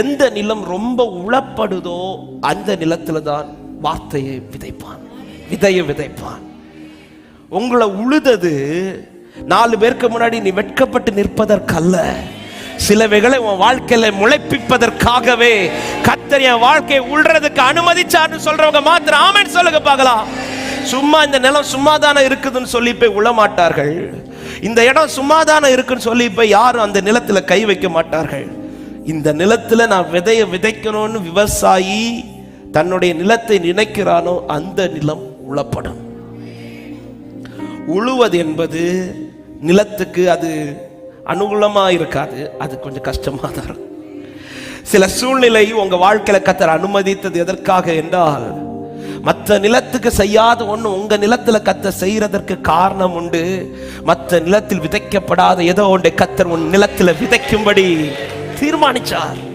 எந்த நிலம் ரொம்ப உழப்படுதோ அந்த நிலத்துல தான் வார்த்தையை விதைப்பான். விதையை விதைப்பான். உங்களை உழுதது நாலு பேருக்கு முன்னாடி நீ வெட்கப்பட்டு நிற்பதற்கல்ல. சிலவைகளை உன் வாழ்க்கையில முளைப்பிப்பதற்காகவே கத்தர் என் வாழ்க்கையை உள்றதுக்கு அனுமதிச்சார்னு சொல்றவங்க மாத்திரம் ஆமன் சொல்லுங்க பார்க்கலாம். சும்மா இந்த நிலம் சும்மாதானே இருக்குதுன்னு சொல்லி போய் உழமாட்டார்கள் இந்த இடம் சும்மாதானே இருக்குன்னு சொல்லி போய் யாரும் அந்த நிலத்துல கை வைக்க மாட்டார்கள். இந்த நிலத்தில் நான் விதைய விதைக்கணும்னு விவசாயி தன்னுடைய நிலத்தை நினைக்கிறானோ அந்த நிலம் உழப்படும். உழுவது என்பது நிலத்துக்கு அது அனுகூலமாக இருக்காது அது கொஞ்சம் கஷ்டமாக தான் இருக்கும். சில சூழ்நிலை உங்கள் வாழ்க்கையில் கத்தர் அனுமதித்தது எதற்காக என்றால் மற்ற நிலத்துக்கு செய்யாத ஒன்று உங்கள் நிலத்தில் கத்த செய்கிறதற்கு காரணம் உண்டு. மற்ற நிலத்தில் விதைக்கப்படாத ஏதோ ஒன்றை கத்தர் உன் நிலத்தில் விதைக்கும்படி தீர்மானிச்சார்.